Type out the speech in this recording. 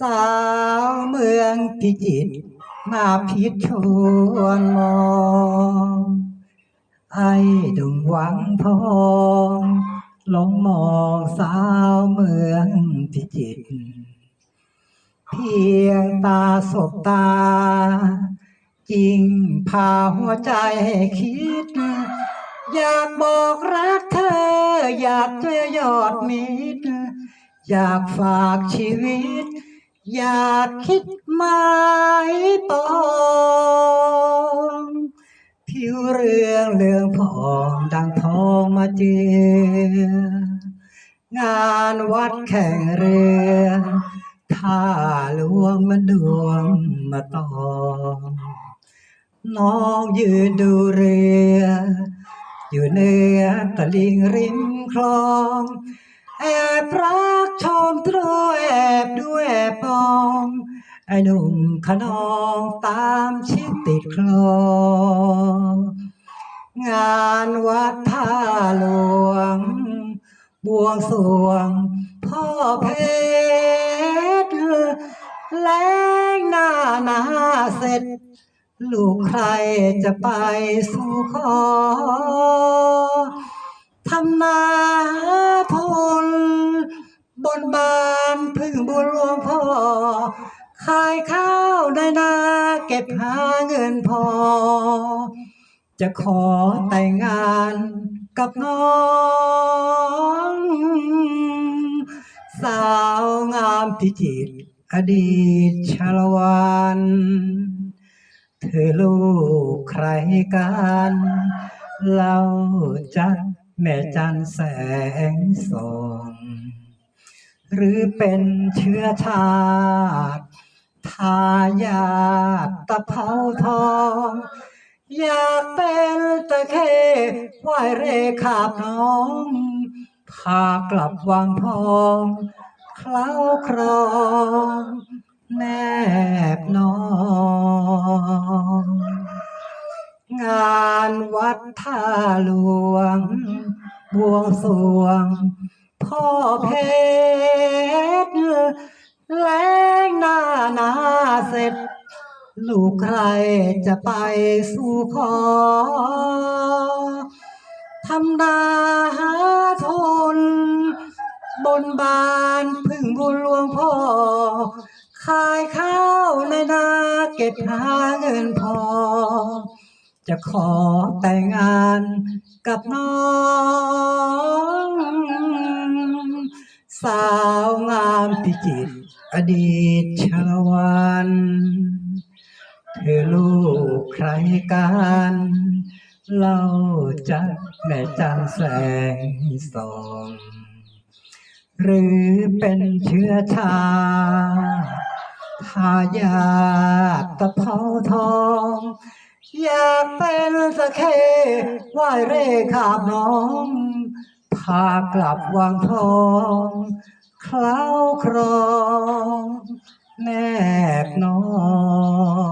สาวเมืองพิจิตรมาพิชวนมองไอ้ดงหวังทองลองมองสาวเมืองพิจิตรเพียงตาสบตา จริงพาหัวใจคิด อยากบอกรักเธอ อยากเจอยอดมิตรอยากฝากชีวิต อยากคิดหมายปองผิวเรืองเรืองผองดังทองมาเจืองานวัดแข่งเรือท่าหลวงมันดวงมาตองน้องยืนดูเรือ อยู่เนือตะลิงริมคลองแอบรักช ไอ้หนุ่มขนองตามชิดติดคลองงานวัดท่าหลวง บวงสวง พ่อเพชรแล้งหน้าหนาเสร็จ ลูกใครจะไปสู่ขอทำนาพลบนบานพึ่งบุญหลวงพ่อ ขายข้าวในนาเก็บหาเงินพอ จะขอแต่งงานกับน้อง สาวงามพิจิตรอดีตชาลวันเธอลูกใครกันเล่าจักแม่จันแสงส่องหรือเป็นเชื้อชา ติทายาตะเภาทอง อยากเป็นตะเคไหวเรขาบน้อง พากลับวังทองเคล้าครองแนบนอนงานวัดท่าหลวง บวงสรวง พ่อเพ ลูกใครจะไปสู่ขอทำนาหาทน บนบานพึ่งบุญหลวงพ่อ ขายข้าวในนาเก็บหาเงินพอ จะขอแต่งงานกับน้องสาวงามพิจิตรอดีตชาละวัน เธอลูกใครกันเล่าจักแม่จันแสงส่องหรือเป็นเชื้อชาติทายาทตะเภาทอง อยากเป็นสะเคไหวเร่ขาบน้อง พากลับวังทองเคล้าครอง แนบนอน